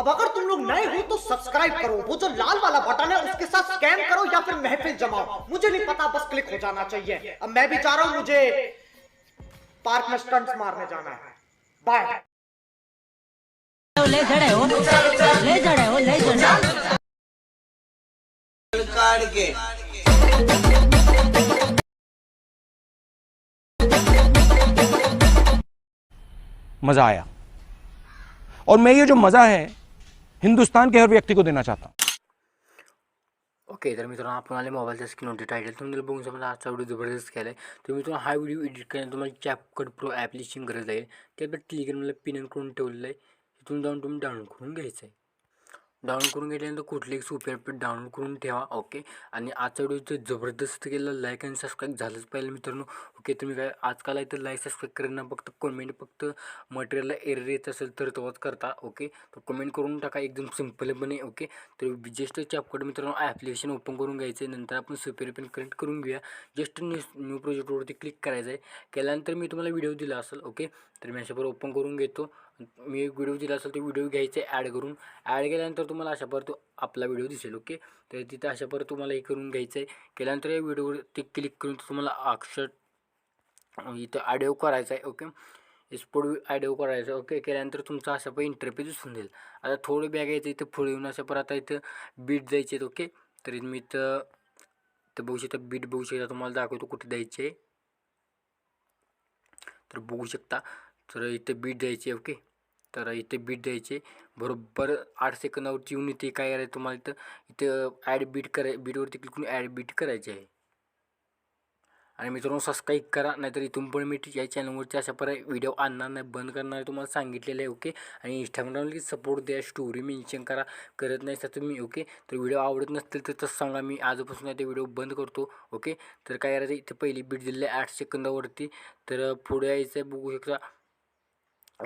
अब अगर तुम लोग नए हो तो सब्सक्राइब करो। वो जो लाल वाला बटन है उसके साथ स्कैम करो या फिर महफिल जमाओ। मुझे नहीं पता बस क्लिक हो जाना चाहिए। अब मैं भी जा रहा हूँ मुझे पार्क में स्टंट्स मारने जाना है। बाय ले जड़े हो ले जड़े हो ले जड़े काट के। मज़ा आया। और मैं ये जो मज़ा है हिंदुस्तान के हर व्यक्ति को देना चाहता हूँ। ओके तर मित्रांनो आपण आले मोबाईलच्या स्क्रीनवरती टायटल तुम्ही बघून समजा आजचा व्हिडिओ जबरदस्त केला आहे तर मित्रांनो हा व्हिडिओ एडिट करायला तुम्हाला चॅपकट प्रो ॲप गरज आहे. त्यात क्लिक मला पिन करून ठेवलेलं आहे. तिथून जाऊन तुम्ही डाउनलोड करून घ्यायचं आहे. डाउनलोड करून घेतल्यानंतर कुठली एक सोपी ॲप डाउनलोड करून ठेवा ओके आणि आजचा व्हिडिओ जर जबरदस्त केलं लाईक आणि सबस्क्राईब झालंच पाहिजे मित्रांनो ओके तुम्ही काय आजकाल आहे तर लाईक सबस्क्राईब करणं फक्त कमेंट फक्त मटेरियलला एरर येत असेल तर तेव्हाच करता ओके तर कमेंट करून टाका एकदम सिम्पलपणे ओके तर जस्ट चॅपकट मित्रांनो ॲप्लिकेशन ओपन करून घ्यायचं आहे नंतर आपण सुपेरी पण कनेक्ट करून घेऊया. जस्ट न्यू न्यू प्रोजेक्टवरती क्लिक करायचं आहे केल्यानंतर मी तुम्हाला व्हिडिओ दिला असेल ओके तर मी अशाबरोबर ओपन करून घेतो. मी एक व्हिडिओ दिला असेल तो व्हिडिओ घ्यायचे आहे ॲड करून. ॲड केल्यानंतर तुम्हाला अशा परत आपला व्हिडिओ दिसेल ओके तर तिथं अशा परत तुम्हाला हे करून घ्यायचं आहे केल्यानंतर या व्हिडिओवरती क्लिक करून तुम्हाला अक्षर इथं ऑडिओ करायचा आहे ओके स्पोर्ट ऑडिओ करायचं ओके केल्यानंतर तुमचा अशा पण इंटरव्ह्यू दिसून जाईल. आता थोडं बॅग यायचं इथं पुढे येऊन अशा पर आता इथं बीट जायचे आहेत ओके तरी मी इथं तर बघू शकता बीट बघू शकता तुम्हाला दाखवतो कुठे द्यायचे. आहे. तर बघू शकता तर इथं बीट द्यायची ओके तर इथे बीट द्यायचे. बरोबर आठ सेकंदावरती येऊन इथे काय करायचं तुम्हाला इथं. इथं ॲड बीट कराय बीटवरती क्लिक करून ॲड बीट करायचे आहे. आणि मित्रांनो सबस्क्राईब करा नाहीतर इथून पण मी या चॅनलवरती अशा पर्याय व्हिडिओ आणणार नाही बंद करणार तुम्हाला सांगितलेलं आहे ओके आणि इंस्टाग्रामला सपोर्ट द्या स्टोरी मेन्शन करा करत नाही तर तुम्ही ओके तर व्हिडिओ आवडत नसतील तर तसं सांगा मी आजपासून ते व्हिडिओ बंद करतो ओके तर काय करायचं इथे पहिली बीट दिलेली आहे आठ सेकंदावरती. तर पुढे यायचं आहे बघू शकता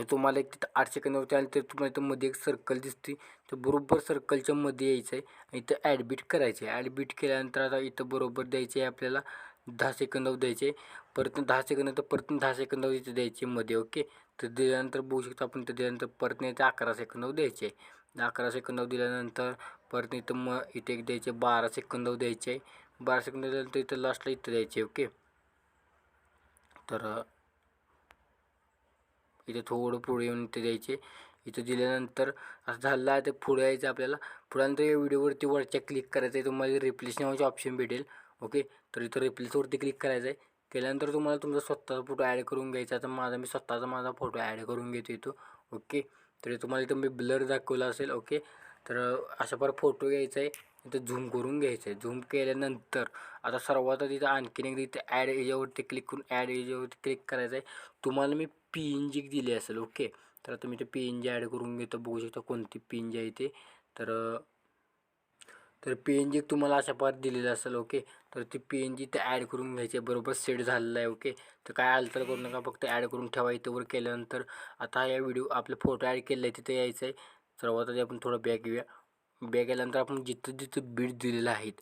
तुम्हाला एक तिथं आठ सेकंदावरती आले तर तुम्हाला इथं मध्ये एक सर्कल दिसते. तर बरोबर सर्कलच्या मध्ये यायचं आहे आणि इथं ॲडमिट करायचं आहे ॲडमिट केल्यानंतर आता इथं बरोबर द्यायचे आहे आपल्याला दहा सेकंदावर द्यायचे. परत दहा सेकंद तर परत दहा सेकंदावर इथे द्यायचे मध्ये ओके? तर दिल्यानंतर बघू शकतो आपण तर दिल्यानंतर परत इथं अकरा सेकंदावर द्यायचे. आहे अकरा सेकंदावर दिल्यानंतर परत इथं मग इथे एक द्यायचे बारा सेकंदावर द्यायचे. आहे बारा सेकंद दिल्यानंतर इथं लास्टला इथं द्यायचे ओके? तर इथे थोडं पुढे येऊन इथे द्यायचे. इथं दिल्यानंतर असं झालं आहे ते पुढे यायचं आपल्याला. पुढ्यानंतर या व्हिडिओवरती वरच्या क्लिक करायचं आहे तुम्हाला रिप्लेस नावाचे ऑप्शन भेटेल. ओके तर इथं रिप्लेसवरती क्लिक करायचं आहे केल्यानंतर तुम्हाला तुमचा स्वतःचा फोटो ॲड करून घ्यायचा. तर माझा मी स्वतःचा माझा फोटो ॲड करून घेतो इथं. ओके तर तुम्हाला इथं मी ब्लर दाखवला असेल. ओके तर अशा पर फोटो घ्यायचा आहे तर झूम करून घ्यायचं आहे. झूम केल्यानंतर आता सर्वात तिथं आणखीन एकदा तिथं ॲड याच्यावरती क्लिक करून ॲड याच्यावरती क्लिक करायचं आहे. तुम्हाला मी पी एन जी दिली असेल ओके तर आता मी ते पी एन जी ॲड करून घेतो. बघू शकता कोणती पी एन जी आहे ते. तर तर पी एन जी तुम्हाला अशा पार दिलेलं असेल ओके तर ती पी एन जी ते ॲड करून घ्यायची आहे. बरोबर सेट झालेलं आहे ओके तर काय आलं तर करू नका फक्त ॲड करून ठेवायचं वर केल्यानंतर आता या व्हिडिओ आपले फोटो ॲड केले आहे तिथे यायचं आहे. सर्वात आधी आपण थोडं बॅग घेऊया. बॅग आल्यानंतर आपण जिथं जिथं बीट दिलेलं आहेत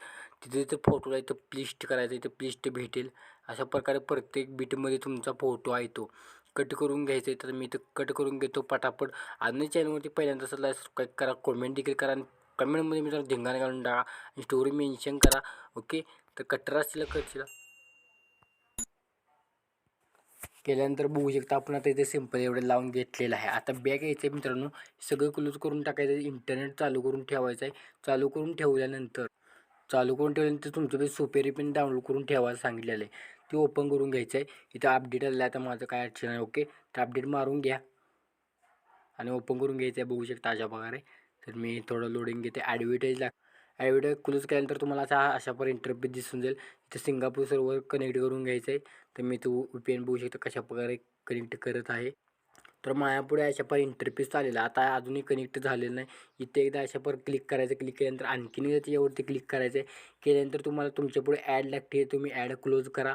तिथे तिथं फोटोला इथं प्लिस्ट करायचं इथं प्लिस्ट भेटेल. अशा प्रकारे प्रत्येक बीटमध्ये तुमचा फोटो आहे तो. कट करून घ्यायचा आहे तर मी इथं कट करून घेतो पटापट. आणि चॅनलवरती पहिल्यांदा सल्ला सबस्क्राईब करा कॉमेंट देखील करा. आणि कमेंटमध्ये मी जरा धिंगाणा घालून टाका आणि स्टोरी मेन्शन करा. ओके तर कट्टर असतील कटशीला. केल्यानंतर बघू शकता आपण आता इथे सिंपल एवढं लावून घेतलेलं आहे. आता बॅग यायचं आहे मित्रांनो सगळं क्लोज करून टाकायचं इंटरनेट चालू करून ठेवायचं आहे. चालू करून ठेवल्यानंतर चालू करून ठेवल्यानंतर तुमच्याकडे सोपेरी पण डाउनलोड करून ठेवायला सांगितलेलं आहे. ते ओपन करून घ्यायचं आहे. इथं अपडेट आलं आहे. आता माझं काय अडचण आहे ओके तर अपडेट मारून घ्या. आणि ओपन करून घ्यायचं आहे. बघू शकता अशा प्रकारे. तर मी थोडं लोडिंग घेते. ॲडव्हर्टाईज लाग ॲडव्हर्टाईज क्लोज केल्यानंतर तुम्हाला असा अशा पर दिसून जाईल. इथं सिंगापूर सर्वर कनेक्ट करून घ्यायचं आहे तर मी तो यू पी एन बघू शकतो कशा प्रकारे कनेक्ट करत आहे. तर माझ्यापुढे अशा पर इंटरफेस आलेला आता अजूनही कनेक्ट झालेलं नाही. इथे एकदा अशा पर क्लिक करायचं क्लिक केल्यानंतर आणखीन एकदा त्याच्यावरती क्लिक करायचं आहे केल्यानंतर तुम्हाला तुमच्यापुढे ॲड लागते. तुम्ही ॲड क्लोज करा.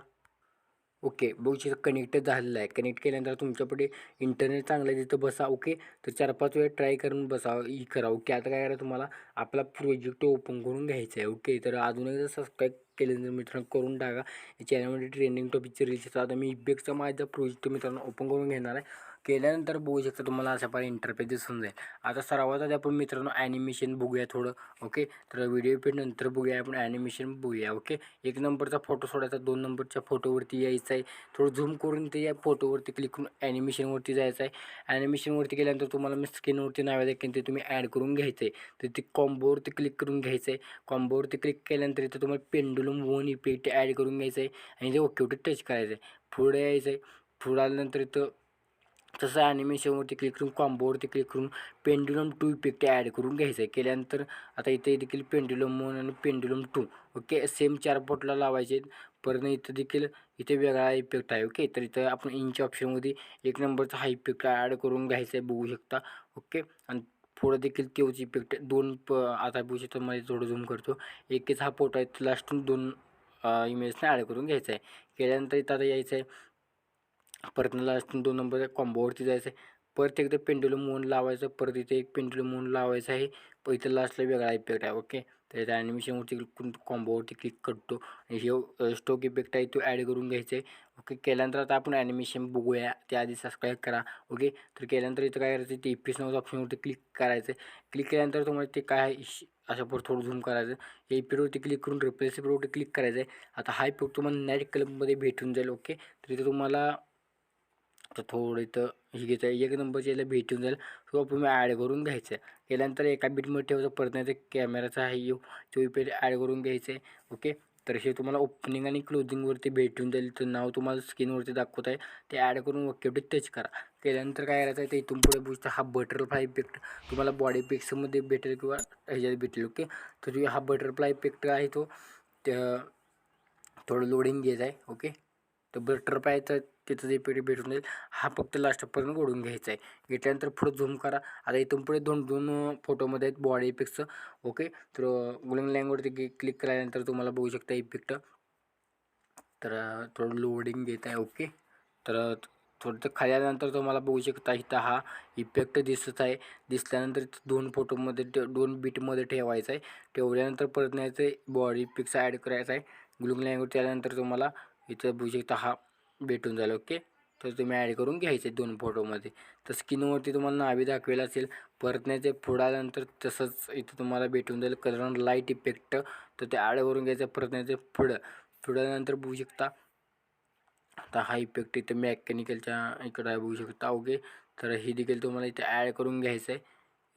ओके बघू शकता कनेक्ट झालेलं आहे. कनेक्ट केल्यानंतर तुमच्यापुढे इंटरनेट चांगलं आहे तिथं बसा ओके? तर चार पाच वेळ ट्राय करून बसा ई करा ओके? आता काय करा तुम्हाला? आपला प्रोजेक्ट ओपन करून घ्यायचा आहे ओके? तर अजून एकदा सबस्क्राईब केल्यानंतर मित्रांनो करून टाका. चॅनलमध्ये ट्रेंडिंग टॉपिकचे रील्स येतात आता मी इबेक्सचा माझा प्रोजेक्ट मित्रांनो ओपन करून घेणार आहे. केल्यानंतर बघू शकता तुम्हाला अशा पार इंटरफेस दिसून जाईल. आता सर्वात आधी आपण मित्रांनो ॲनिमेशन बघूया थोडं ओके तर व्हिडिओ पेट नंतर बघूया आपण ॲनिमेशन बघूया ओके एक नंबरचा फोटो सोडायचा दोन नंबरच्या फोटोवरती यायचं आहे. थोडं झूम करून ते या फोटोवरती क्लिक करून ॲनिमेशनवरती जायचं आहे. ॲनिमेशनवरती गेल्यानंतर तुम्हाला मी स्क्रीनवरती नाव की ते तुम्ही ॲड करून घ्यायचं आहे. तर ते कॉम्बोवरती क्लिक करून घ्यायचं आहे. कॉम्बोवरती क्लिक केल्यानंतर इथं तुम्हाला पेंडुलम वन इफेक्ट ॲड करून घ्यायचं आहे. आणि ते ओकेवटी टच करायचं आहे. पुढे यायचं आहे. पुढे आल्यानंतर इथं तसं ॲनिमेशनवरती क्लिक करून कॉम्बोवरती क्लिक करून पेंड्युलम टू इफेक्ट ॲड करून घ्यायचं. आहे केल्यानंतर आता इथे देखील पेंड्युलम वन आणि पेंडुलम टू ओके सेम चार पोटला लावायचे परत इथं देखील इथे वेगळा इफेक्ट आहे ओके तर इथं आपण इंच ऑप्शनमध्ये एक नंबरचा हा इफेक्ट ॲड करून घ्यायचा आहे बघू शकता ओके आणि पुढं देखील तोच इफेक्ट दोन प आता बघू शकता मध्ये थोडं झूम करतो. एकच हा फोटो आहे लास्टून दोन इमेजने ॲड करून घ्यायचा आहे केल्यानंतर इथं आता यायचं आहे परत लास्ट दोन नंबर कॉम्बोवरती जायचं आहे परत एकदा पेंडुलम मोहन लावायचं परत इथे एक पेंडुलम मोहन लावायचं आहे. प इथं लास्टला वेगळा इफेक्ट आहे ओके तर इथं ॲनिमेशनवरती कॉम्बोवरती क्लिक करतो आणि हे स्टोक इफेक्ट आहे तो ॲड करून घ्यायचा आहे ओके केल्यानंतर आता आपण ॲनिमेशन बघूया त्याआधी सबस्क्राईब करा ओके तर केल्यानंतर इथं काय करायचं ते इफेक्ट नावाचं ऑप्शनवरती क्लिक करायचं क्लिक केल्यानंतर तुम्हाला ते काय आहे श- अशा परत थोडं झूम करायचं हे इफेक्टवरती क्लिक करून रिप्लेस इफेक्टवरती क्लिक करायचं आहे. आता हा इफेक्ट तुम्हाला नाईट क्लबमध्ये भेटून जाईल ओके तर इथं तुम्हाला तर थोडं इथं हे घ्यायचं आहे एक नंबरच्या याला भेटून जाईल. तो आपण ॲड करून घ्यायचं. आहे केल्यानंतर एका बीटमध्ये ठेवायचं परत नाही तर कॅमेराचा आहे. येऊ तो इफेक्ट ॲड करून घ्यायचं. आहे ओके तर हे तुम्हाला ओपनिंग आणि क्लोजिंगवरती भेटून जाईल. तर नाव तुम्हाला स्क्रीनवरती दाखवत आहे. ते ॲड करून ओकेवरती टच करा. केल्यानंतर काय करायचं आहे? ते इथून पुढे बुजता हा बटरफ्लाय इफेक्ट तुम्हाला बॉडी पिक्समध्ये भेटेल किंवा ह्याच्यात भेटेल. ओके तर हा बटरफ्लाय इफेक्ट आहे तो त्या थोडं लोडिंग घेत आहे. ओके तर बटर पाहायचं तिथं जे पेटी भेटून जाईल हा फक्त लास्टपर्यंत ओढून घ्यायचा आहे. घेतल्यानंतर पुढं झूम करा. आता इथून पुढे दोन दोन फोटोमध्ये आहेत बॉडी इफेक्टचं ओके? तर गुलिंग लँगवरती क्लिक केल्यानंतर तुम्हाला बघू शकता इफेक्ट तर थोडं लोडिंग घेत आहे ओके? तर थोडं ते खाली आल्यानंतर तुम्हाला बघू शकता इथं हा इफेक्ट दिसत आहे. दिसल्यानंतर दोन फोटोमध्ये दोन बीटमध्ये ठेवायचं आहे. ठेवल्यानंतर परत न्यायचं आहे बॉडी पिक्स ॲड करायचा आहे. ग्लुंग लँग्वेज त्यानंतर तुम्हाला इथं बघू शकता हा भेटून जाईल ओके तर तुम्ही ॲड करून घ्यायचे दोन फोटोमध्ये तर स्किनवरती तुम्हाला नावे दाखवेल असेल परत नाही ते पुढं आल्यानंतर तसंच इथं तुम्हाला भेटून जाईल कलर लाइट इफेक्ट तर ते ॲड करून घ्यायचं परत नाही ते पुढं. पुढं आल्यानंतर बघू शकता. आता हा इफेक्ट इथं मेकॅनिकलच्या इकडं आहे बघू शकता ओके तर ही देखील तुम्हाला इथे ॲड करून घ्यायचं आहे.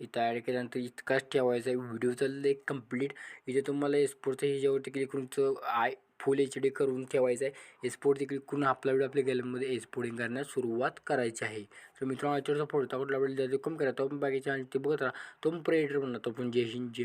इथं ॲड केल्यानंतर इतकाच ठेवायचा आहे. व्हिडिओ चाललं आहे कंप्लीट इथे तुम्हाला एस्पोर्टचं ह्याच्यावरती क्लिक करून आय फुल एच डी करून ठेवायचं आहे. एस्पोर्टची तिकडे करून आपला व्हिडिओ आपल्या गॅलरीमध्ये एक्सपोर्टिंग करण्यास सुरुवात करायची आहे. तर मित्रांनो याच्यावरचा फोटो कुठला व्हिडिओ कमी करा. तो पण बाकीच्या आणि ते बघत राहा. तो पण प्रेडिटर बनला तो पण जय हिंद जय